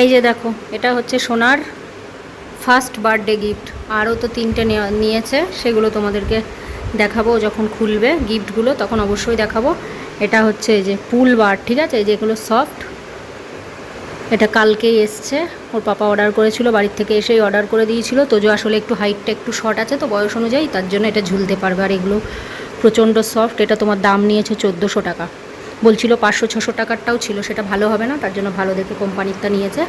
এই যে দেখো, এটা হচ্ছে সোনার ফার্স্ট বার্থডে গিফট আরও তো তিনটে নিয়েছে, সেগুলো তোমাদেরকে দেখাবো যখন খুলবে গিফটগুলো তখন অবশ্যই দেখাবো। এটা হচ্ছে এই যে পুল বার ঠিক আছে? এই যেগুলো সফট এটা কালকেই এসছে, ওর পাপা অর্ডার করেছিল, বাড়ির থেকে এসেই অর্ডার করে দিয়েছিল। তোজো আসলে একটু হাইটটা একটু শর্ট আছে, তো বয়স অনুযায়ী তার জন্য এটা ঝুলতে পারবে। আর এগুলো প্রচণ্ড সফট এটা তোমার দাম নিয়েছে চোদ্দোশো টাকা। বলছিল পাঁচশো ছশো টাকারটাও ছিল, সেটা ভালো হবে না, তার জন্য ভালো দেখে কোম্পানিরটা নিয়েছে।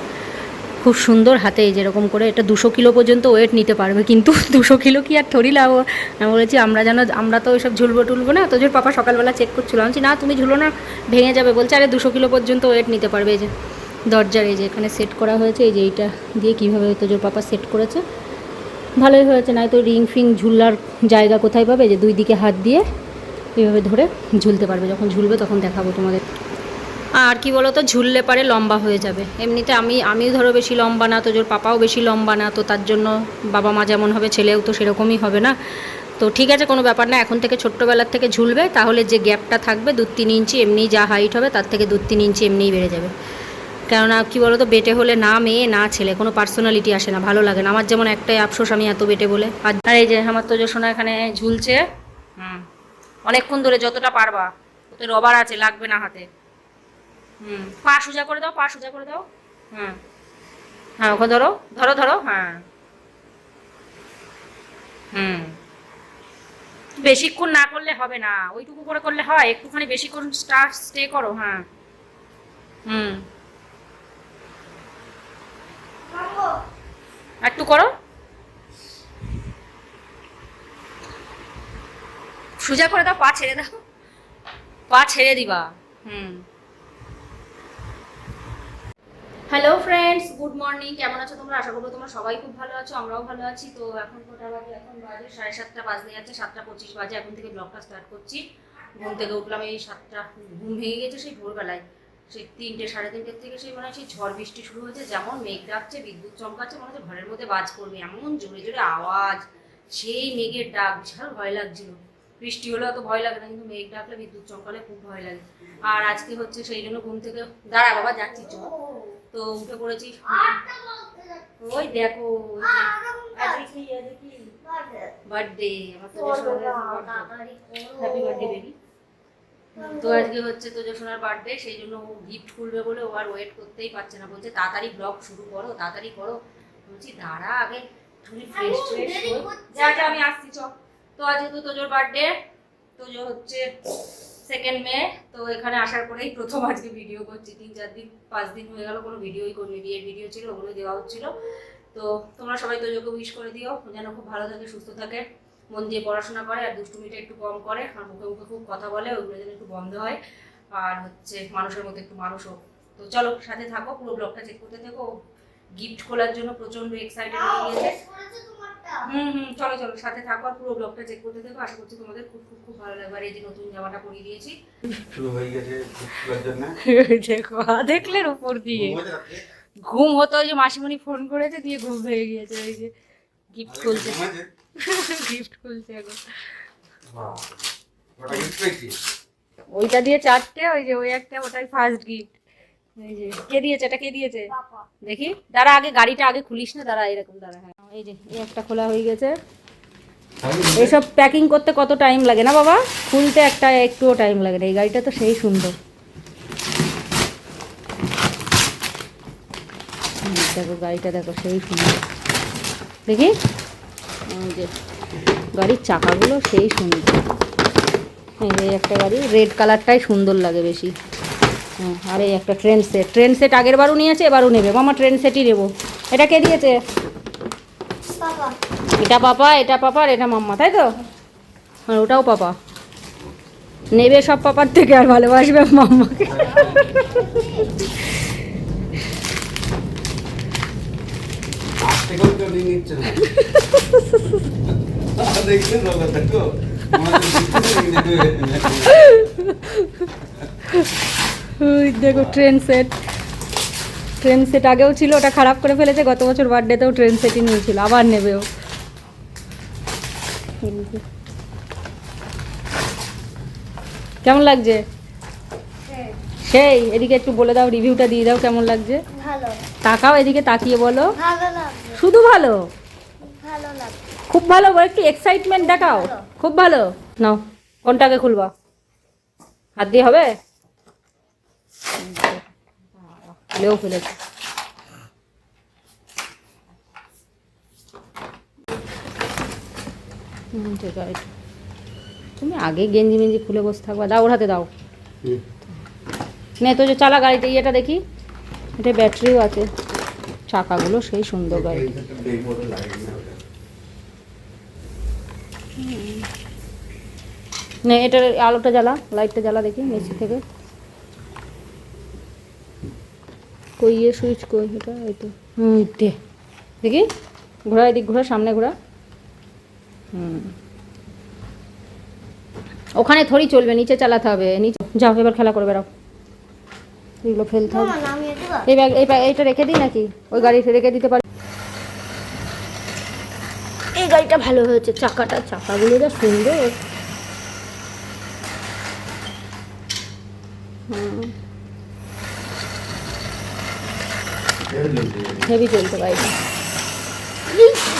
খুব সুন্দর হাতে এই যেরকম করে, এটা দুশো কিলো পর্যন্ত ওয়েট নিতে পারবে, কিন্তু দুশো কিলো কি আর থরি লাভ? আমি বলেছি, আমরা যেন, আমরা তো ওইসব ঝুলবো টুলবো না তোজোর পাপা সকালবেলা চেক করছিল। আমি না, তুমি ঝুলো না, ভেঙে যাবে। বলছে, আরে, দুশো কিলো পর্যন্ত ওয়েট নিতে পারবে এই যে, দরজার এই যে, এখানে সেট করা হয়েছে, এই যে এইটা দিয়ে কীভাবে তোজোর পাপা সেট করেছে? ভালোই হয়েছে নাই তো রিং ফিং ঝুলার জায়গা কোথায় পাবে? যে দুই দিকে হাত দিয়ে এইভাবে ধরে ঝুলতে পারবে। যখন ঝুলবে তখন দেখাবো তোমাদের। আর কি বলো তো ঝুললে পারে লম্বা হয়ে যাবে। এমনিতে আমি, আমিও ধরো বেশি লম্বা না, তো জোর পাপাও বেশি লম্বা না, তো তার জন্য বাবা মা যেমন হবে, ছেলেও তো সেরকমই হবে না। তো ঠিক আছে, কোনো ব্যাপার না, এখন থেকে ছোট্টোবেলার থেকে ঝুলবে, তাহলে যে গ্যাপটা থাকবে, দু তিন ইঞ্চি এমনি যা হাইট হবে, তার থেকে দু তিন ইঞ্চি এমনিই বেড়ে যাবে। কেননা কী বলো তো বেটে হলে না মেয়ে, না ছেলে, কোনো পার্সোনালিটি আসে না, ভালো লাগে না। আমার যেমন একটাই আফসোস, আমি এত বেটে বলে। আর এই যে, আমার তো যে সোনা এখানে ঝুলছে, হুম। অনেকক্ষণ ধরে যতটা পারবা ওতে রবার আছে লাগবে না হাতে। হুম পা সোজা করে দাও পা সোজা করে দাও। হুম। হ্যাঁ ওকে ধরো ধরো ধরো। হ্যাঁ। হুম। বেশিক্ষণ না করলে হবে না ওইটুকু করে করলে হয় একটুখানি বেশিক্ষণ স্টার স্টে করো হ্যাঁ। হুম। একটু করো। সোজা করে দাও পা ছেড়ে দাও। পা ছেড়ে দিবা। হুম। হ্যালো ফ্রেন্ডস গুড মর্নিং কেমন আছো তোমরা? আশা করব তোমরা সবাই খুব ভালো আছো, আমরাও ভালো আছি। তো এখন কটা বাজে? এখন বাজে সাড়ে সাতটা, বাজতে যাচ্ছে সাতটা পঁচিশ বাজে। এখন থেকে ব্লগটা স্টার্ট করছি। ঘুম থেকে উঠলাম এই সাতটা, ঘুম ভেঙে গেছে সেই ভোরবেলায়। সেই তিনটে, সাড়ে তিনটের থেকে সেই মনে সেই ঝড় বৃষ্টি শুরু হয়েছে। যেমন মেঘ ডাকছে, বিদ্যুৎ চমকাচ্ছে, মনে হচ্ছে ঘরের মধ্যে বাজ পড়বে। এমন জোরে জোরে আওয়াজ, সেই মেঘের ডাক, বিশাল ভয় লাগছিল। বৃষ্টি হলে অত ভয় লাগে না, কিন্তু মেঘ ডাকলে বিদ্যুৎ চমকালে খুব ভয় লাগে। আর আজকে হচ্ছে সেই জন্য ঘুম থেকে, দাঁড়া বাবা, যাচ্ছি, চল। তো উঠে পড়েছি। ওই দেখো বার্থডে তো তো আজকে হচ্ছে তো বার্থডে সেই জন্য ও গিফট খুলবে বলে ও আর ওয়েট করতেই পারছে না। বলছে, তাড়াতাড়ি ব্লগ শুরু করো, তাড়াতাড়ি করো। বলছি, দাঁড়া আগে তুমি ফ্রেশ ফ্রেশ যা আমি আসছি চ তো আজকে তো তোজোর বার্থডে তোজো হচ্ছে সেকেন্ড মে তো এখানে আসার পরেই প্রথম আজকে ভিডিও করছি। তিন চার দিন, পাঁচ দিন হয়ে গেল, কোনো ভিডিওই করিনি। বিয়ের ভিডিও ছিল ওগুলো দেওয়া হচ্ছিল। তো তোমরা সবাই তোজোকে উইশ করে দিও যেন খুব ভালো থাকে, সুস্থ থাকে, মন দিয়ে পড়াশোনা করে, আর দুষ্টুমিটা একটু কম করে, আর মুখে মুখে খুব কথা বলে, ওগুলো যেন একটু বন্ধ হয়, আর হচ্ছে মানুষের মধ্যে একটু মানুষ হোক। তো চলো, সাথে থাকো, পুরো ব্লগটা চেক করতে থাকো গিফট খোলার জন্য প্রচণ্ড এক্সাইটেড হয়ে গিয়েছে। হুম হুম চলো চলো সাথে থাকো আর পুরো ব্লগটা চেক করতে থাকো আশা করছি তোমাদের খুব খুব খুব ভালো লাগবে। আর এই যে নতুন জামাটা পরিয়ে দিয়েছি। শুরু হয়ে গেছে দেখো দেখলেন উপর দিয়ে। ঘুম হতো ওই যে মাসিমণি ফোন করেছে দিয়ে ঘুম ভেঙে গিয়েছে ওই যে গিফট খুলছে। গিফট খুলছে এখন? ওইটা দিয়ে চারটে ওই যে ওই একটা ওটাই ফার্স্ট গিফট এই যে কে দিয়েছে এটা কে দিয়েছে? দেখি। দাঁড়া আগে গাড়িটা আগে খুলিস না দাঁড়া এরকম দাঁড়া হ্যাঁ। এই যে, এই একটা খোলা হয়ে গেছে। এসব প্যাকিং করতে কত টাইম লাগে না বাবা? খুলতে একটা একটুও টাইম লাগে না। এই গাড়িটা তো সেই সুন্দর। দেখো, গাড়িটা দেখো, সেই সুন্দর। দেখি? যে, গাড়ির চাকাগুলো সেই সুন্দর। এই একটা গাড়ি রেড কালারটাই সুন্দর লাগে বেশি। হ্যাঁ আর এই একটা ট্রেন সেট ট্রেন সেট আগের বারও নিয়েছে, এবারও নেবে। মামা ট্রেন সেটই নেব। এটা কে দিয়েছে? এটা পাপা এটা পাপা আর এটা মাম্মা তাই তো? আর ওটাও পাপা। নেবে সব পাপার থেকে আর ভালোবাসবে মাম্মাকে। দেখো? ট্রেন সেট ট্রেন সেট আগেও ছিল ওটা খারাপ করে ফেলেছে গত বছর বার্থডেতেও ট্রেন সেটই নিয়েছিল আবার নেবে ও কেমন লাগছে? সেই এদিকে একটু বলে দাও রিভিউটা দিয়ে দাও কেমন লাগছে? তাকাও এদিকে তাকিয়ে বলো। শুধু ভালো? খুব ভালো বলো, একটু এক্সাইটমেন্ট দেখাও। খুব ভালো। নাও কোনটাকে খুলবা? হাত দিয়ে হবে? খুলেও ফেলেছে। তুমি আগে গেঞ্জি মেঞ্জি খুলে বসে থাকবা। দাও ওর হাতে দাও। নে তো যে চালা গাড়িতে ইয়েটা দেখি। এটা ব্যাটারিও আছে। চাকাগুলো সেই সুন্দর গাড়ি। না নে এটার আলোটা জ্বালা লাইটটা জ্বালা দেখি নিচে থেকে। কই ইয়ে সুইচ কই এটা এই তো দে দেখি ঘোরা এদিক ঘোরা সামনে ঘোরা। হুম। ওখানে থরি চলবে নিচে চালাতে হবে নিচে যাও এবার খেলা করে বেড়াও। এগুলো ফেলতে হবে। এই ব্যাগ এই ব্যাগ এইটা রেখে দিই নাকি? ওই গাড়িতে রেখে দিতে পারি এই গাড়িটা ভালো হয়েছে চাকাটা চাকাগুলো যা সুন্দর। হেভি চলতে গাড়িটা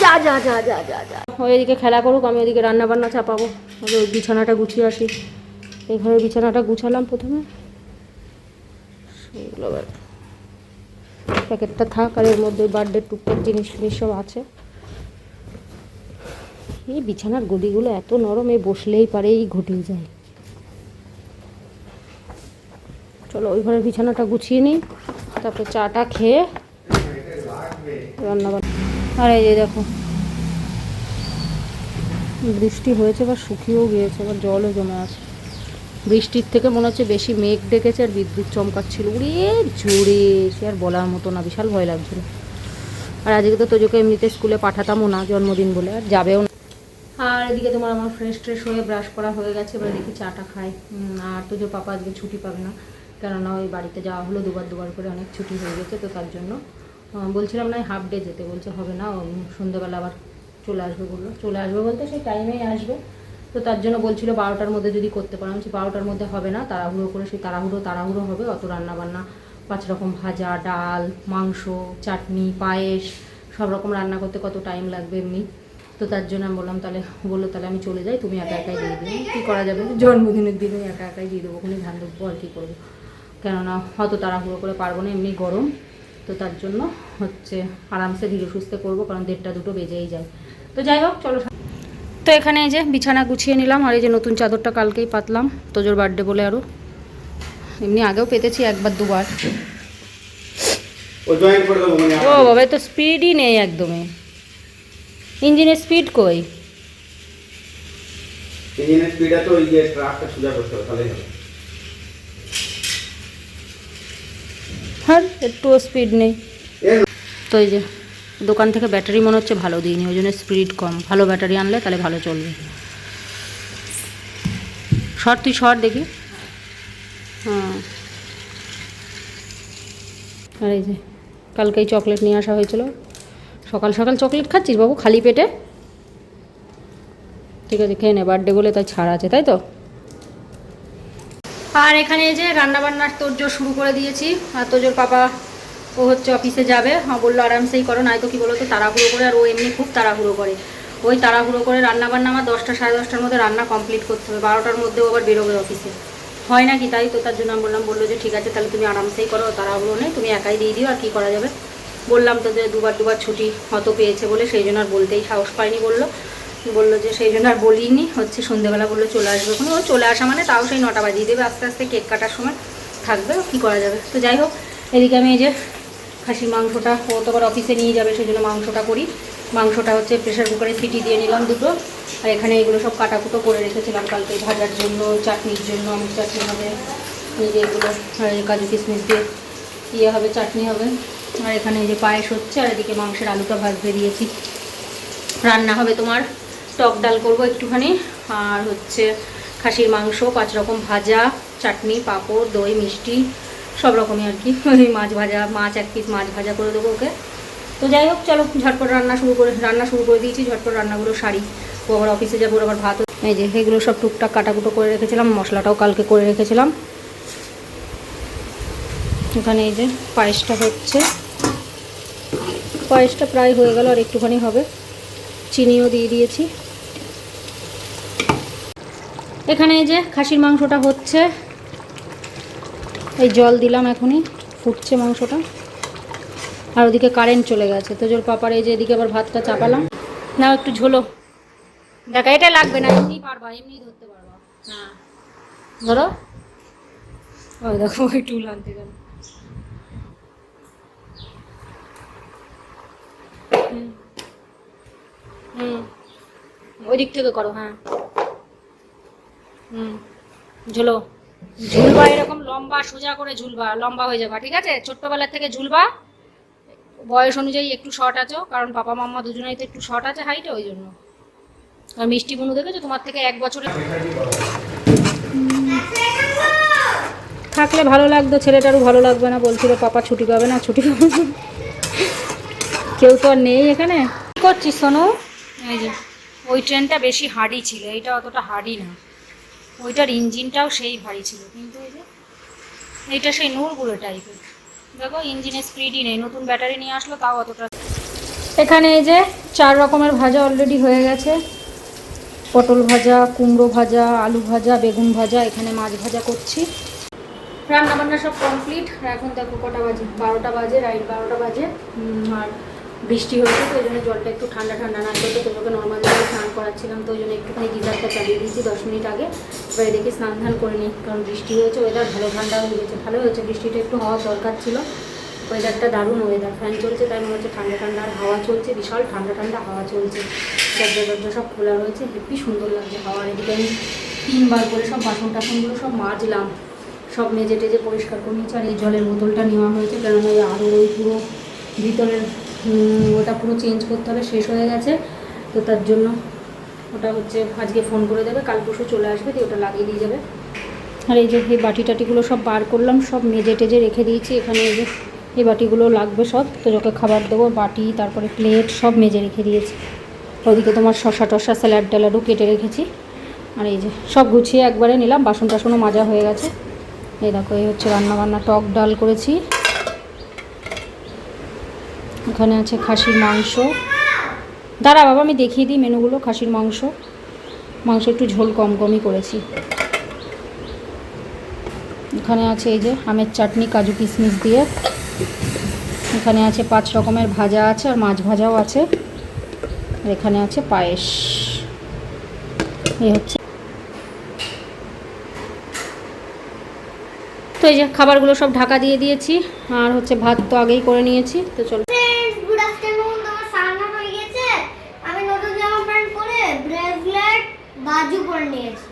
যা যা যা যা যা যা। ওই এদিকে খেলা করুক, আমি ওদিকে রান্না বান্না চাপাবো ওই বিছানাটা গুছিয়ে আসি। এই ঘরে বিছানাটা গুছালাম প্রথমে। সেগুলো প্যাকেটটা থাক, আর এর মধ্যে বার্থডে, টুকটাক জিনিস টিনিস সব আছে। এই বিছানার গদিগুলো এত নরম, এই বসলেই পারে, এই ঘটিয়ে যায়। চলো ওই ঘরের বিছানাটা গুছিয়ে নিই, তারপরে চাটা খেয়ে আর এই যে দেখো, বৃষ্টি হয়েছে বা শুকিয়েও গিয়েছে এবার জলও জমে আছে। বৃষ্টির থেকে মনে হচ্ছে বেশি মেঘ ডেকেছে আর বিদ্যুৎ চমকাচ্ছিল। উড়ে জোরে সে আর বলার মতো না, বিশাল ভয় লাগছিল। আর আজকে তো তোজোকে এমনিতে স্কুলে পাঠাতামও না, জন্মদিন বলে, আর যাবেও না। আর এদিকে তোমার আমার ফ্রেশ ট্রেশ হয়ে ব্রাশ করা হয়ে গেছে, এবার দেখি চাটা খাই। আর তোজো পাপা আজকে ছুটি পাবে না, কেননা ওই বাড়িতে যাওয়া হলো, দুবার দুবার করে অনেক ছুটি হয়ে গেছে, তো তার জন্য বলছিলাম না হাফ ডে যেতে। বলছে, হবে না সন্ধ্যেবেলা আবার চলে আসবে বলল। চলে আসবে বলতে সেই টাইমেই আসবে। তো তার জন্য বলছিল, বারোটার মধ্যে যদি করতে পারো। আমি বারোটার মধ্যে হবে না, তাড়াহুড়ো করে সেই তাড়াহুড়ো তাড়াহুড়ো হবে। অত রান্না বান্না পাঁচ রকম ভাজা, ডাল, মাংস, চাটনি, পায়েস, সব রকম রান্না করতে কত টাইম লাগবে এমনি? তো তার জন্য আমি বললাম, তাহলে, বলল, তাহলে আমি চলে যাই, তুমি একা একাই দিয়ে দিও। কী করা যাবে? জন্মদিনের দিনে একা একাই দিয়ে দেবো ওখানে ধ্যান দেবো আর কী করব? কেননা হয়তো তাড়াহুড়ো করে পারব না, এমনি গরম। তো তার জন্য হচ্ছে আরামসে ধীরে সুস্থে করব কারণ দেড়টা দুটো বেজেই যায়। তো যাই হোক চলো তো এখানে এই যে বিছানা গুছিয়ে নিলাম আর এই যে নতুন চাদরটা কালকেই পাতলাম তোজোর বার্থডে বলে আরও এমনি আগেও পেতেছি একবার দুবার। ও মানে বাবা তো স্পিডই নেই একদমই। ইঞ্জিনের স্পিড কই? ইঞ্জিনের স্পিডে তো ওই যে ট্রাকটা সোজা করতে হবে তাহলেই হবে। হ্যাঁ একটুও স্পিড নেই। তো এই যে, দোকান থেকে ব্যাটারি মনে হচ্ছে ভালো দিইনি, ওই জন্য স্পিড কম। ভালো ব্যাটারি আনলে তাহলে ভালো চলবে। শর্ট, তুই শর্ট দেখি। হ্যাঁ। আর এই যে কালকেই চকলেট নিয়ে আসা হয়েছিল। সকাল সকাল চকলেট খাচ্ছিস বাবু, খালি পেটে? ঠিক আছে, খেয়ে নে, বার্থডে বলে তাই ছাড় আছে, তাই তো? আর এখানে এই যে রান্না বান্নার তোরজোর শুরু করে দিয়েছি। আর তোজোর পাপা, ও হচ্ছে অফিসে যাবে। বলল, আরামসেই করো নয়তো কি বলো তো তাড়াহুড়ো করে। আর ও এমনি খুব তাড়াহুড়ো করে। ওই তাড়াহুড়ো করে রান্না বান্না আমার দশটা, সাড়ে দশটার মধ্যে রান্না কমপ্লিট করতে হবে। বারোটার মধ্যে ও আবার বেরোবে অফিসে। হয় না কি তাই তো? তার জন্য আমি বললাম, বলল যে, ঠিক আছে, তাহলে তুমি আরামসেই করো, তাড়াহুড়ো নেই, তুমি একাই দিয়ে দিও, আর কী করা যাবে? বললাম তো যে, দুবার দুবার ছুটি হয়তো পেয়েছে বলে, সেই জন্য আর বলতেই সাহস পায়নি বলল। বলল যে সেই জন্য আর বলিনি, হচ্ছে সন্ধ্যেবেলা বলল চলে আসবে ওখানে ও চলে আসা মানে তাও সেই নটা বাজিয়ে দেবে, আস্তে আস্তে কেক কাটার সময় থাকবে, কী করা যাবে। তো যাই হোক, এদিকে আমি এই যে খাসির মাংসটা, ও তো অফিসে নিয়ে যাবে, সেই জন্য মাংসটা করি। মাংসটা হচ্ছে প্রেশার কুকারে সিটি দিয়ে নিলাম দুটো, আর এখানে এগুলো সব কাটাকুটো করে রেখেছিলাম কালকে ভাজার জন্য, চাটনির জন্য আমি চাটনি হবে যে এগুলো কাজু কিশমিশ দিয়ে ইয়ে হবে, চাটনি হবে। আর এখানে এই যে পায়েস হচ্ছে, আর এদিকে মাংসের আলুটা ভাজতে দিয়েছি। রান্না হবে তোমার? টক ডাল করব একটুখানি। আর হচ্ছে খাসির মাংস, পাঁচ রকম ভাজা, চাটনি, পাঁপড়, দই, মিষ্টি, সব রকমই আর কি। মাছ ভাজা, মাছ এক পিস মাছ ভাজা করে দেবো ওকে। তো যাই হোক, চলো ঝটপট রান্না শুরু করে, রান্না শুরু করে দিয়েছি, ঝটপট রান্নাগুলো সারি। ও আবার অফিসে যাব আবার ভাত এই যে এগুলো সব টুকটাক কাটাকুটো করে রেখেছিলাম, মশলাটাও কালকে করে রেখেছিলাম। এখানে এই যে পায়েসটা হচ্ছে। পায়েসটা প্রায় হয়ে গেল আর একটুখানি হবে। চিনিও দিয়ে দিয়েছি। এখানে এই যে খাসির মাংসটা হচ্ছে। এই জল দিলাম এখনই ফুটছে মাংসটা। আর ওদিকে কারেন্ট চলে গেছে তো জোর পাপার এই যে এদিকে আবার ভাতটা চাপালাম। না একটু ঝোলো। দেখা এটা লাগবে না এমনি পারবা এমনি ধরতে পারবা। হ্যাঁ ধরো। ওই দেখো ওই টুল আনতে গেল। হুম। হুম। ওই দিক থেকে করো হ্যাঁ। হুম। ঝুলো। ঝুলবা এরকম লম্বা, সোজা করে ঝুলবা, লম্বা হয়ে যাবা, ঠিক আছে? ছোট্টবেলার থেকে ঝুলবা। বয়স অনুযায়ী একটু শর্ট আছো, কারণ পাপা, মাম্মা দুজনেই তো একটু শর্ট আছে হাইটে ওই জন্য। আর মিষ্টি বুনু দেখেছ? তোমার থেকে এক বছরে থাকলে ভালো লাগতো, ছেলেটারও ভালো লাগবে না, বলছিল, পাপা ছুটি পাবে না, ছুটি পাবে কেউ তো আর নেই এখানে। কি করছিস সোনু? এই যে, ওই ট্রেনটা বেশি হার্ডি ছিল এইটা অতটা হার্ডি না। ওইটার ইঞ্জিনটাও সেই ভারী ছিল, কিন্তু এই যে এইটা সেই নূরগুলো টাইপের দেখো ইঞ্জিনের স্পিডই নেই, নতুন ব্যাটারি নিয়ে আসলো, তাও অতটা এখানে এই যে চার রকমের ভাজা অলরেডি হয়ে গেছে। পটল ভাজা, কুমড়ো ভাজা, আলু ভাজা, বেগুন ভাজা, এখানে মাছ ভাজা করছি। রান্নাবান্না সব কমপ্লিট এখন দেখো কটা বাজে, বারোটা বাজে, রাইট বারোটা বাজে। আর বৃষ্টি হয়েছে, তো ওই জন্য জলটা একটু ঠান্ডা ঠান্ডা না করতে তোমাকে নর্মাল জলে স্নান করাচ্ছিলাম, তো ওই জন্য একটুখানি গিজারটা চালিয়ে দিয়েছি দশ মিনিট আগে। এবারে দেখি স্নান ধান করে নিই, কারণ বৃষ্টি হয়েছে ওয়েদার ভালো ঠান্ডা হয়ে গেছে, ভালো হয়েছে, বৃষ্টিটা একটু হওয়ার দরকার ছিল। ওয়েদারটা দারুণ ওয়েদার ফ্যান চলছে, তাই মনে হচ্ছে ঠান্ডা ঠান্ডা আর হাওয়া চলছে, বিশাল ঠান্ডা ঠান্ডা হাওয়া চলছে। দরজা দরজা সব খোলা রয়েছে হেব্বি সুন্দর লাগছে হাওয়ার এদিকে আমি তিনবার করে সব বাসন টাসনগুলো সব মাজলাম। সব মেজে টেজে পরিষ্কার করে নিয়েছি, আর এই জলের বোতলটা নেওয়া হয়েছে, কেননা আরও ওই পুরো ভিতরের ওটা পুরো চেঞ্জ করতে হবে, শেষ হয়ে গেছে। তো তার জন্য ওটা হচ্ছে আজকে ফোন করে দেবে, কাল পরশু চলে আসবে, দিয়ে ওটা লাগিয়ে দিয়ে যাবে। আর এই যে এই বাটি টাটিগুলো সব বার করলাম, সব মেজে টেজে রেখে দিয়েছি, এখানে এই যে এই বাটিগুলো লাগবে সব। তো যখন খাবার দেবো, বাটি, তারপরে প্লেট সব মেজে রেখে দিয়েছি। ওদিকে তোমার শশা টশা স্যালাড ট্যালাডও কেটে রেখেছি। আর এই যে সব গুছিয়ে একবারে নিলাম, বাসন টাসনও মাজা হয়ে গেছে। এই দেখো, এই হচ্ছে রান্না বান্না টক ডাল করেছি। এখানে আছে খাসির মাংস। দাঁড়া বাবা, আমি দেখিয়ে দিই মেনুগুলো, খাসির মাংস। মাংস একটু ঝোল কম কমই করেছি। এখানে আছে এই যে আমের চাটনি, কাজু কিশমিশ দিয়ে। এখানে আছে পাঁচ রকমের ভাজা আছে আর মাছ ভাজাও আছে। আর এখানে আছে পায়েস। এই হচ্ছে। তো এই যে খাবারগুলো সব ঢাকা দিয়ে দিয়েছি, আর হচ্ছে ভাত তো আগেই করে নিয়েছি, তো চলো ফ্রেন্ডস গুড আফটারনুন তোমার সান্না হয়ে গেছে আমি নতুন জামা প্যান্ট পরে ব্রেসলেট বাজু পরে নিয়েছি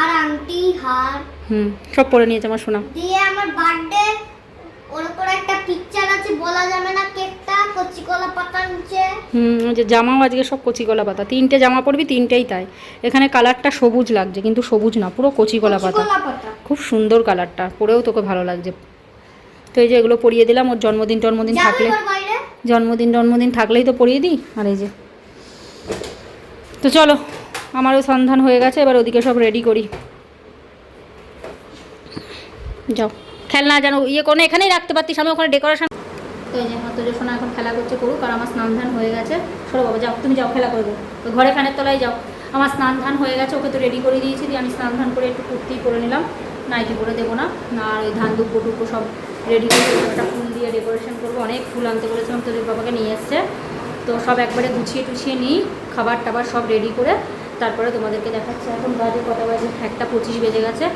আর আংটি হার হুম সব পরে নিয়েছে আমার শোনা দিয়ে আমার বার্থডে ওর উপর একটা পিকচার আছে বলা যাবে না কেকটা কচি কলা পাতা নিচে। হুম ওই যে জামাও আজকে সব কচি কলা পাতা। তিনটে জামা পরবি তিনটেই তাই। এখানে কালারটা সবুজ লাগছে কিন্তু সবুজ না পুরো কচি কলা পাতা। খুব সুন্দর কালারটা পরেও তোকে ভালো লাগছে। তো এই যে এগুলো পরিয়ে দিলাম ওর জন্মদিন টন্মদিন থাকলে। জন্মদিন জন্মদিন থাকলেই তো পরিয়ে দিই আর এই যে। তো চলো আমারও সন্ধান হয়ে গেছে এবার ওদিকে সব রেডি করি। যাও। খেলনা যেন ইয়ে কোনো এখানেই রাখতে পারতিস, আমি ওখানে ডেকোরেশন তো এই যে আমার তো সোনা এখন খেলা করছে করুক, আর আমার স্নান ধান হয়ে গেছে। সরো বাবা, যাও, তুমি যাও, খেলা করব। তো ঘরে ফ্যানের তলায় যাও। আমার স্নান ধান হয়ে গেছে, ওকে তো রেডি করে দিয়েছি দিয়ে আমি স্নান ধান করে একটু কুর্তি করে নিলাম। নাইটি করে দেবো না। আর ওই ধান দুপুর টুকু সব রেডি করে একটা ফুল দিয়ে ডেকোরেশন করব। অনেক ফুল আনতে বলেছিলাম, তোদের বাবাকে নিয়ে এসছে। তো সব একবারে গুছিয়ে টুছিয়ে নিই খাবার টাবার সব রেডি করে। তারপরে তোমাদেরকে দেখাচ্ছি। এখন বাজে কটা বাজে? একটা পঁচিশ বেজে গেছে।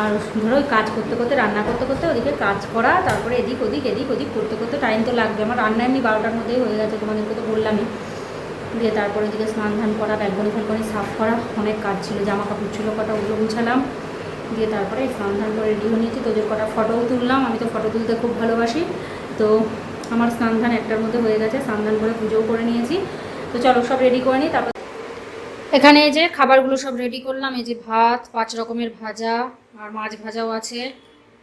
আর ধরো ওই কাজ করতে করতে, রান্না করতে করতে ওদিকে কাজ করা, তারপরে এদিক ওদিক এদিক ওদিক করতে করতে টাইম তো লাগবে। আমার রান্না এমনি বারোটার মধ্যেই হয়ে গেছে, তোমাদেরকে তো বললামই। দিয়ে তারপরে ওদিকে স্নান ধান করা ব্যালকনি ফ্যালকনি সাফ করা, অনেক কাজ ছিল জামা কাপড় ছিল কটা, ওগুলো গুছালাম। দিয়ে তারপরে স্নান ধান করে রেডি হয়ে নিয়েছি, তোদের কটা ফটোও তুললাম। আমি তো ফটো তুলতে খুব ভালোবাসি। তো আমার স্নান ধান একটার মধ্যে হয়ে গেছে, স্নান ধান করে পুজোও করে নিয়েছি। তো চলো সব রেডি করে নিই, তারপর এখানে এই যে খাবারগুলো সব রেডি করলাম, এই যে ভাত, পাঁচ রকমের ভাজা আর মাছ ভাজাও আছে।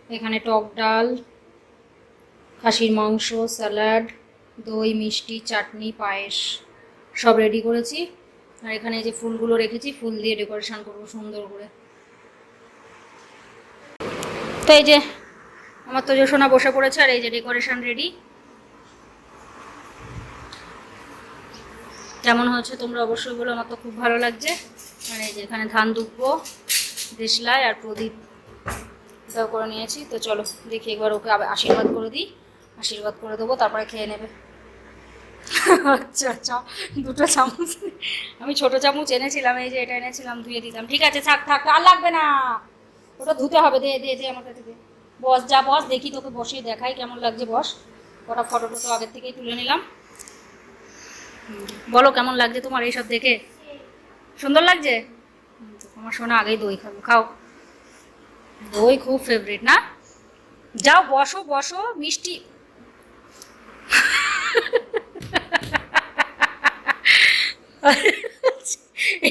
এখানে টক ডাল, খাসির মাংস, স্যালাড, দই, মিষ্টি, চাটনি, পায়েস সব রেডি করেছি। আর এখানে যে ফুলগুলো রেখেছি, ফুল দিয়ে ডেকোরেশন করব সুন্দর করে। তো এই যে আমার তো যে সোনা বসে পড়েছে আর এই যে ডেকোরেশন রেডি কেমন হয়েছে তোমরা অবশ্যই বলো, আমার তো খুব ভালো লাগছে। মানে যেখানে ধান দুব্বো, দেশলাই আর প্রদীপ এটাও করে নিয়েছি। তো চলো, দেখি একবার ওকে আশীর্বাদ করে দিই। আশীর্বাদ করে দেবো, তারপরে খেয়ে নেবে। আচ্ছা আচ্ছা দুটো চামচ। আমি ছোট চামচ এনেছিলাম, এই যে এটা এনেছিলাম, ধুয়ে দিতাম ঠিক আছে, থাক থাক, আর লাগবে না। ওটা ধুতে হবে, দে দে দে আমার কাছে বস, যা বস, দেখি তোকে বসিয়ে দেখাই কেমন লাগছে, বস। ওটা ফটো টটো আগের থেকেই তুলে নিলাম। বলো, কেমন লাগছে তোমার এইসব দেখে? সুন্দর লাগছে? তোমার শোনা আগেই দই খাব, খাও। দই খুব ফেভারিট না? যাও, বসো বসো, মিষ্টি।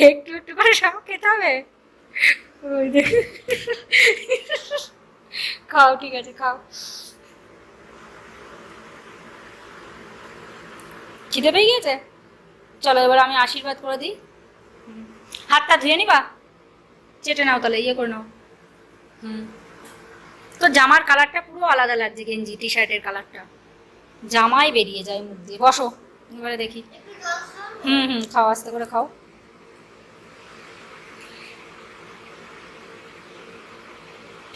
একটু একটু করে সব খেতে হবে? খাও, ঠিক আছে, খাও। খিদে পেয়ে গিয়েছে? চলো এবার আমি আশীর্বাদ করে দিই। হাতটা ধুয়ে নিবা? চেটে নাও তাহলে ইয়ে করে নাও। হুম। তো জামার কালারটা পুরো আলাদা লাগছে, গেঞ্জি টি শার্টের কালারটা। জামাই বেরিয়ে যায় মুখ দিয়ে। বসো, এবারে দেখি। হুম হুম, খাও, আস্তে করে খাও।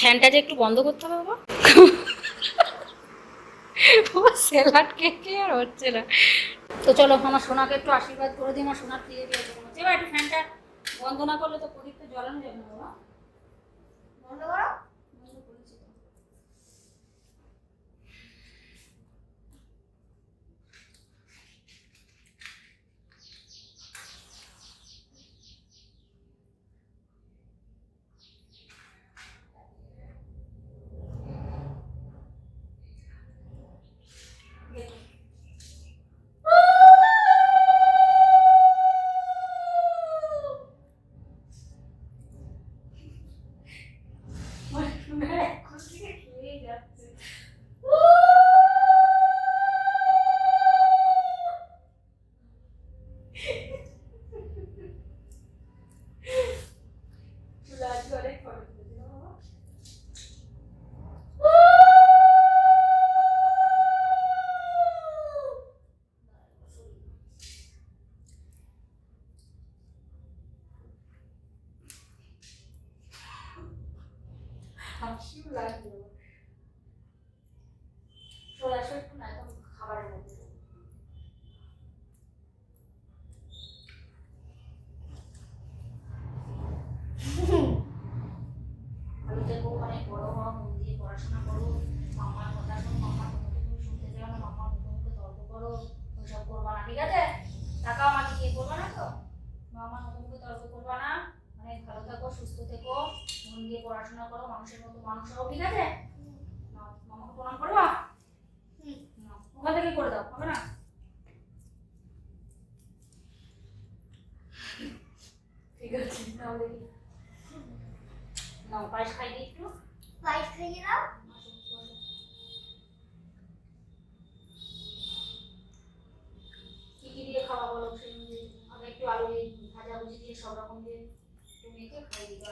ফ্যানটা যে একটু বন্ধ করতে হবে, বাবা। ও কে কে আর হচ্ছে না। তো চলো, আমার সোনাকে একটু আশীর্বাদ করে দিই, আমার সোনার ফিরে দিয়ে দেবো এবার একটু ফ্যানটা বন্ধ না করলে তো প্রদীপটা জ্বালানো যাবে না, বাবা। বন্ধ করো। হাসিও লাগল চলে 你就可以做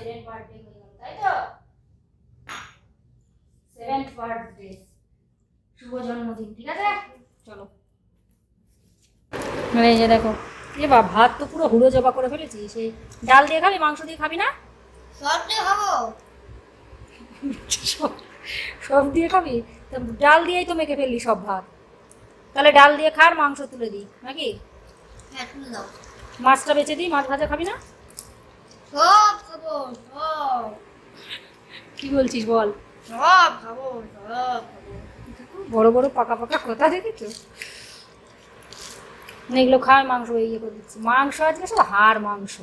বার্থডে তাই তো? সেভেন্থ বার্থডে শুভ জন্মদিন ঠিক আছে? চলো। এই যে দেখো এ বা ভাত তো পুরো হুড়ো জবা করে ফেলেছি সেই ডাল দিয়ে খাবি মাংস দিয়ে খাবি না? সব দিয়ে খাব। সব সব দিয়ে খাবি? তা ডাল দিয়েই তো মেখে ফেললি সব ভাত। তাহলে ডাল দিয়ে খার মাংস তুলে দিই নাকি? হ্যাঁ মাছটা বেচে দিই মাছ ভাজা খাবি না? সব খাব সব। কি বলছিস বল? সব খাব সব খাব। বড় বড় পাকা পাকা কথা দেখেছ? এগুলো খায় মাংস ইয়ে করে দিচ্ছি। মাংস আজকে সব হাড় মাংস।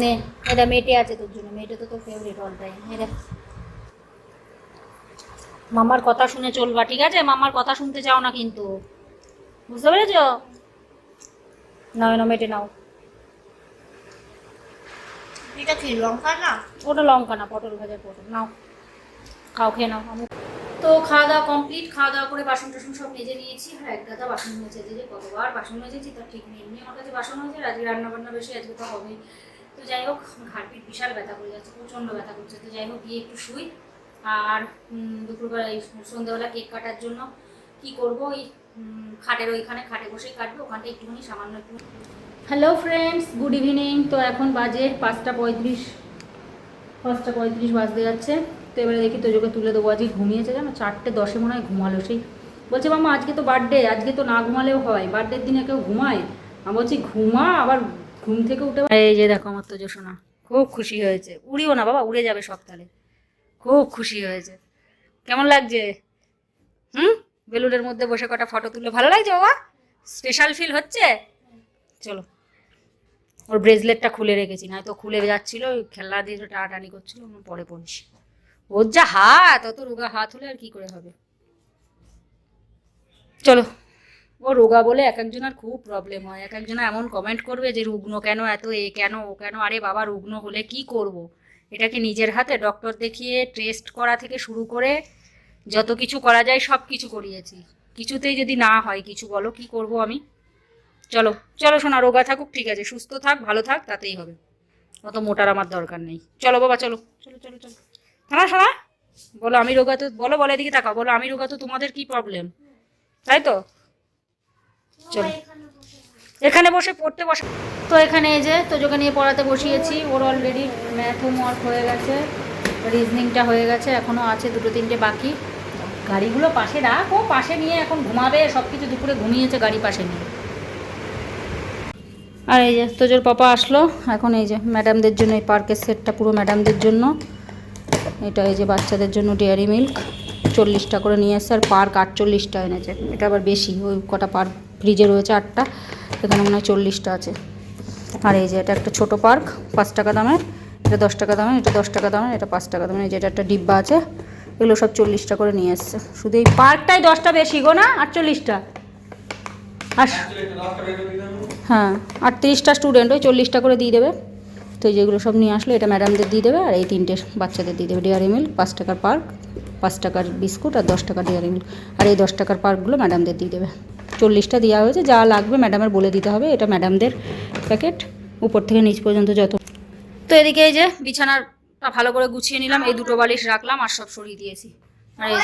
নে এটা মেটে আছে তোর জন্য। মেটে তো তোর ফেভারিট অল টাইম এটা মামার কথা শুনে চলবা ঠিক আছে? মামার কথা শুনতে চাও না কিন্তু। বুঝতে পেরেছ? নাও না মেটে নাও। এটা কি লঙ্কা না? ওটা লঙ্কা না পটল ভাজার পটল। নাও খাও খেয়ে নাও আমি তো খাওয়া দাওয়া কমপ্লিট খাওয়া দাওয়া করে বাসন টাসন সব মেজে নিয়েছি। আর এক গাদা বাসন মেজে যে কতবার বাসন মেজেছি তার ঠিক নেই। এমনি আমার কাছে বাসন হয়েছে আজকে রান্না বান্না বেশি আজকে তো হবেই। তো যাই হোক ঘাটপিট বিশাল ব্যথা করে যাচ্ছে প্রচণ্ড ব্যথা করছে। তো যাই হোক গিয়ে একটু শুই। আর দুপুরবেলা এই সন্ধ্যেবেলা কেক কাটার জন্য কি করব? ওই খাটের ওইখানে, খাটে বসেই কাটবে, ওখানটা একটুখানি সামান্য একটু হ্যালো ফ্রেন্ডস গুড ইভিনিং তো এখন বাজে পাঁচটা পঁয়ত্রিশ পাঁচটা পঁয়ত্রিশ বাজতে যাচ্ছে। তো এবারে দেখি তোজোকে তুলে দেবো, আজকে ঘুমিয়েছে জানো? চারটে দশে মনে হয় ঘুমালো সেই। বলছে মামা আজকে তো বার্থডে আজকে তো না ঘুমালেও হয়। বার্থডের দিনে কেউ ঘুমায়? আমি বলছি, ঘুমা, আবার ঘুম থেকে উঠে এই যে দেখো আমার তোজো শোনা খুব খুশি হয়েছে। উড়িও না বাবা, উড়ে যাবে সপ্তাহে খুব খুশি হয়েছে। কেমন লাগছে? হুম? বেলুনের মধ্যে বসে কটা ফটো তুলে ভালো লাগছে বাবা? স্পেশাল ফিল হচ্ছে? চলো, ওর ব্রেসলেটটা খুলে রেখেছি না নয়তো খুলে যাচ্ছিল খেলনা দিয়ে তো টানাটানি করছিল পরে পড়িস। ওর যা হাত, অত রোগা হাত হলে আর কি করে হবে? চলো, ও রোগা বলে এক একজনের খুব প্রবলেম হয়। এক একজন এমন কমেন্ট করবে যে, রুগ্ন কেন এত? এ কেন? ও কেন? আরে বাবা, রুগ্ন হলে কি করব। এটাকে নিজের হাতে? ডক্টর দেখিয়ে টেস্ট করা থেকে শুরু করে যত কিছু করা যায় সব কিছু করিয়েছি। কিছুতেই যদি না হয় কিছু, বলো কি করব আমি? চলো চলো শোনা রোগা থাকুক, ঠিক আছে, সুস্থ থাক, ভালো থাক, তাতেই হবে। অত মোটার আমার দরকার নেই। চলো বাবা, চলো চলো চলো চলো। শোনা শোনা বলো, আমি রোগা তো, বলো বলো, এদিকে তাকাও। বলো, আমি রোগা তো তোমাদের কি প্রবলেম তাই তো? চলো। এখানে বসে পড়তে বসে। তো এখানে এই যে, তোজোকে নিয়ে পড়াতে বসিয়েছি। ওর অলরেডি ম্যাথ হোমওয়ার্ক হয়ে গেছে। রিজনিংটা হয়ে গেছে এখনও আছে, দুটো, তিনটে বাকি। গাড়িগুলো পাশে রাখ, ও পাশে নিয়ে এখন ঘুমাবে সব কিছু দুপুরে ঘুমিয়েছে গাড়ি পাশে নিয়ে। আর এই যে তোজোর পাপা আসলো, এখন এই যে ম্যাডামদের জন্য এই পার্কের সেটটা পুরো ম্যাডামদের জন্য। এটা এই যে বাচ্চাদের জন্য ডেয়ারি মিল্ক, চল্লিশটা করে নিয়ে এসছে, আর পার্ক আটচল্লিশটা এনেছে। এটা আবার বেশি, ওই কটা পার্ক ফ্রিজে রয়েছে আটটা এখানে মনে হয় চল্লিশটা আছে। আর এই যে, এটা একটা ছোট পার্ক, পাঁচ টাকা দামের, এটা দশ টাকা দামের, এটা দশ টাকা দামের, এটা পাঁচ টাকা দামের, এই যে এটা একটা ডিব্বা আছে। এগুলো সব চল্লিশটা করে নিয়ে এসছে। শুধু এই পার্কটাই দশটা বেশি গো না? আটচল্লিশটা। আর হ্যাঁ আটত্রিশটা স্টুডেন্ট ওই চল্লিশটা করে দিয়ে দেবে। তো যেগুলো সব নিয়ে আসলো, এটা ম্যাডামদের দিয়ে দেবে, আর এই তিনটে বাচ্চাদের দিয়ে দেবে। ডেয়ারি মিল্ক পাঁচ টাকার পার্ক, পাঁচ টাকার বিস্কুট আর দশ টাকার ডেয়ারি মিল্ক আর এই দশ টাকার পার্কগুলো ম্যাডামদের দিয়ে দেবে। চল্লিশটা দেওয়া হয়েছে, যা লাগবে ম্যাডামের বলে দিতে হবে। এটা ম্যাডামদের প্যাকেট উপর থেকে নিচ পর্যন্ত যত তো এদিকে এই যে বিছানাটা ভালো করে গুছিয়ে নিলাম এই দুটো বালিশ রাখলাম আর সব সরিয়ে দিয়েছি। আর এই।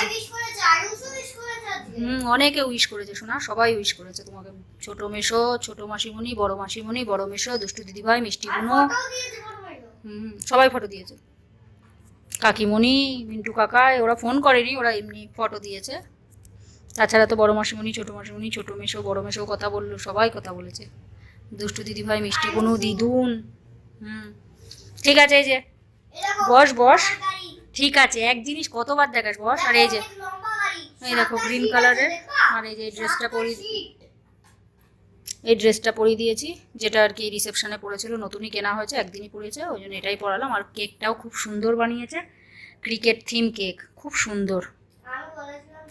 হুম অনেকে উইশ করেছে শোনা সবাই উইশ করেছে তোমাকে। ছোট মেশো ছোট মাসিমণি বড় মাসিমণি বড় মেশো দুষ্টু দিদিভাই মিষ্টি বুনো। হুম সবাই ফটো দিয়েছে। কাকিমণি মিন্টু কাকা ওরা ফোন করেনি ওরা এমনি ফটো দিয়েছে। তাছাড়া তো বড় মাসিমণি ছোট মাসিমণি ছোট মেশো বড় মেশো কথা বলল সবাই কথা বলেছে। দুষ্টু দিদিভাই মিষ্টি বুনু দিদুন। হুম ঠিক আছে এই যে। বস বস। ঠিক আছে এক জিনিস কতবার দেখাস বস? আর এই যে। এই দেখো গ্রিন কালারের আর এই যে ড্রেসটা সাতটা পরি এই ড্রেসটা পরিয়ে দিয়েছি যেটা আর কি রিসেপশনে পড়েছিল নতুনই কেনা হয়েছে একদিনই পড়েছে ওই জন্য এটাই পরালাম। আর কেকটাও খুব সুন্দর বানিয়েছে। ক্রিকেট থিম কেক খুব সুন্দর।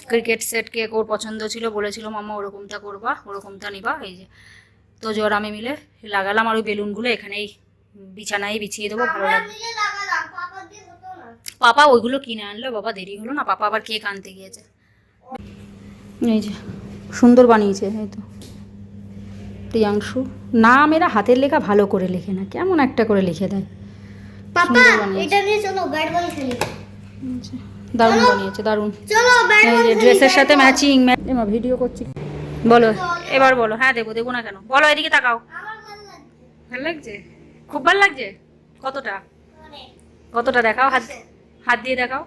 ক্রিকেট সেট কেক ওর পছন্দ ছিল বলেছিল মামা ওরকমটা করবা ওরকমটা নিবা। এই যে তো জ্বর আমি মিলে লাগালাম আর ওই বেলুনগুলো এখানেই বিছানায় বিছিয়ে দেবো ভালো লাগবে মিলে লাগালাম, পাপা দিয়ে হতো না। পাপা ওইগুলো কিনে আনলো বাবা দেরি হলো না পাপা আবার কেক আনতে গিয়েছে। এই যে সুন্দর বানিয়েছে এই তো। প্রিয়াংশু নাম এরা হাতের লেখা ভালো করে লেখে না কেমন একটা করে লিখে দেয়। পাপা এটা নিয়ে চলো ব্যাট বল খেলি। দারুণ বানিয়েছে দারুণ। চলো ড্রেসের সাথে। ম্যাচিং এমা ভিডিও করছি। বলো এবার বলো হ্যাঁ দেবো দেবো না কেন। বলো এদিকে তাকাও। আমার ভালো লাগছে। ভালো লাগছে? খুব ভালো লাগছে? কতটা? কতটা? দেখাও হাত হাত দিয়ে দেখাও।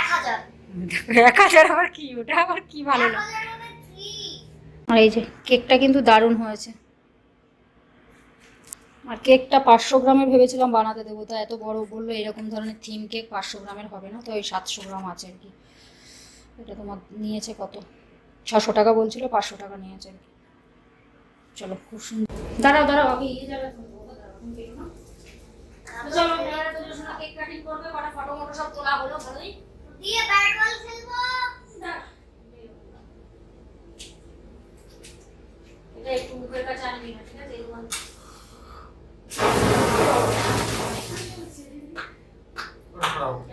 এক হাজার। এক হাজার আবার কি? ওটা আবার কি ভালো লাগে হাজার মানে। আর এই যে কেকটা কিন্তু দারুণ হয়েছে। আর কেকটা পাঁচশো গ্রামের ভেবেছিলাম বানাতে দেবো তো এত বড় বলল এরকম ধরনের থিম কেক পাঁচশো গ্রামের হবে না তো ওই সাতশো গ্রাম আছে আর কি। এটা তোমার নিয়েছে কত? ছশো টাকা বলছিল পাঁচশো টাকা নিয়েছে আর কি। চলো খুব সুন্দর। দাঁড়াও দাঁড়াও আগে ইয়ে যাবে চলো এবারে তোদের সঙ্গে কেক কাটিং করবে কটা ফটো মটো সব তোলা হলো ভালোই দিয়ে ব্যাট বল খেলব। এটা একটু মুখের কাছে আনবি না ঠিক আছে? এরকম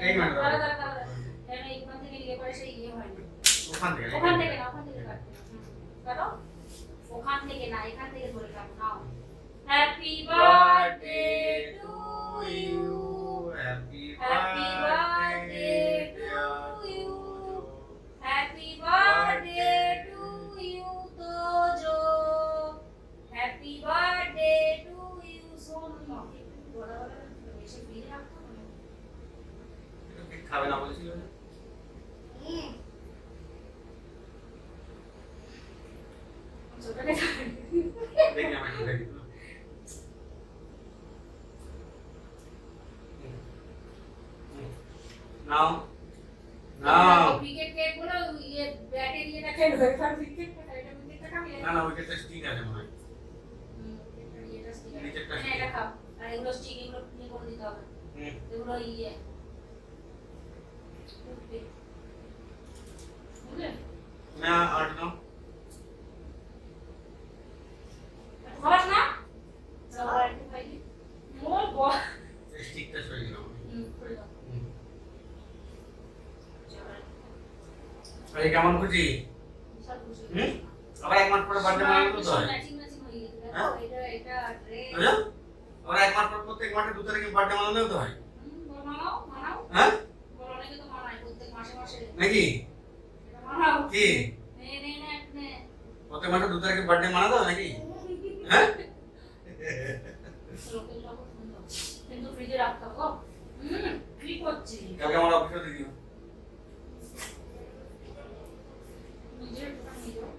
এই দাঁড়া, দাঁড়া, দাঁড়া, দাঁড়া। কেন এইখান থেকে নিলে পরে সেই হয় ওখান থেকে না, ওখান থেকে কাটো। ওখান থেকে না, এখান থেকে ধরে কাটো, নাও। Happy birthday to খাবে না বলেছিল না? হুম। ছোটটা খাবে। দেখি আমার একটু দেখি তো। হুম। নাও। নাও। ক্রিকেট কেকগুলো ইয়ে ব্যাটে দিয়ে না খেলবে এবার ক্রিকেট এটা ক্রিকেটটা খাবি? না না ওইটা স্টিক আছে মনে হয়। এটা খাও। আর এগুলো স্টিং এগুলো নিয়ে করে দিতে হবে। এগুলো ইয়ে। না আর নাও একটু খাবাস না সবার একটু খাই দি মোর বল স্টিকটা সরিয়ে নাও হুম করে দাও হুম। চলো, আরে কেমন খুশি হুম? আবার এক মাস পরে বার্থডে মানানো তো হয় হয়ে বুঝলো? আবার এক মাস পর প্রত্যেক মাসে দু তারিখে বার্থডে মানানো তো? হয়? হ্যাঁ নাকি? কি? প্রত্যেক মাসে দু তারিখে বার্থডে মানাতো নাকি? হ্যাঁ। কিন্তু ফ্রিজে রাখতে হবে হুম কি করছি কালকে আমার অফিসে দিও নিজের দোকান নিয়ে যাও।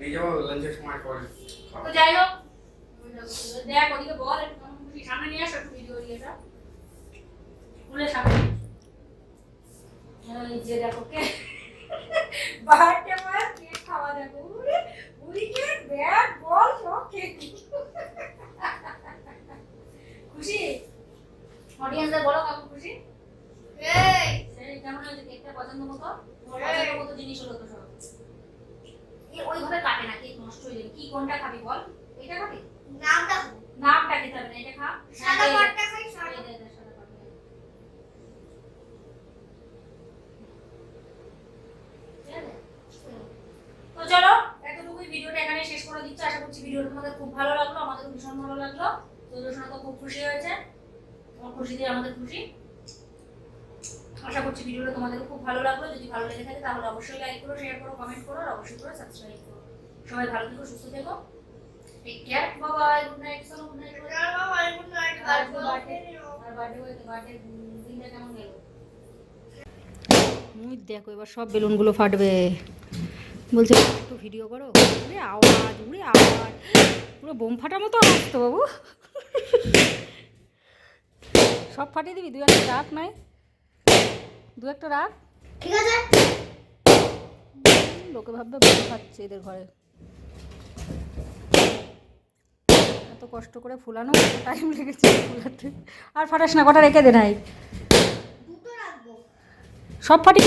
নিয়ে যাব লাঞ্চের সময় পরে। তো যাই হোক দেখ ওদিকে বল একটু খুশি। সামনে নিয়ে আসো একটু ভিডিও ইয়েটা খুলে সামনে। যে দেখো কে বার্থডে বয় কেক খাওয়া দেখো উড়ে উইকেট ব্যাট বল সব কেক খুশি? অডিয়েন্সদের বলো কাকু খুশি? এই, কেমন হয়েছে? কেকটা পছন্দ মতো? পছন্দ মতো জিনিস হলো তো। ওইভাবে কাটে না কেক নষ্ট হয়ে যাবে কি কোনটা খাবি বল? এটা খাবি? নামটা নামটা খেতে হবে না এটা খা। সাদা পাটটা খাই সাদা। তো চলো এতটুকুই ভিডিওটা এখানে শেষ করে দিচ্ছি। আশা করছি ভিডিওটা তোমাদের খুব ভালো লাগল আমাদের ভীষণ ভালো লাগল। তোদের শোনা তো খুব খুশি হয়েছে। তোমার খুশি দিয়ে আমাদের খুশি। আশা করছি ভিডিওটা তোমাদের খুব ভালো লাগল। যদি ভালো লেগে থাকে তাহলে অবশ্যই লাইক করো শেয়ার করো কমেন্ট করো আর অবশ্যই করে সাবস্ক্রাইব করো। সবাই ভালো থেকো সুস্থ থেকো। Take care bye bye good night চলো গুড নাইট আর God birthday- bless you. আর বার্থডে বার্থডে দিনটা কেমন গেল? মুই দেখো এবার সব বেলুনগুলো ফাটবে। বলছে একটু ভিডিও করো? উড়ে আওয়াজ উড়ে আওয়াজ। পুরো বোম ফাটার মতো আওয়াজ তো বাবু। সব ফাটিয়ে দিবি দু একটা রাখ নাই। দু একটা রাখ। ঠিক আছে? লোকে ভাববে ভালো খাচ্ছে এদের ঘরে। এত কষ্ট করে ফুলানো টাইম লেগেছে ফুলাতে। আর ফাটাস না কটা রেখে দে নাই। সব ফাটি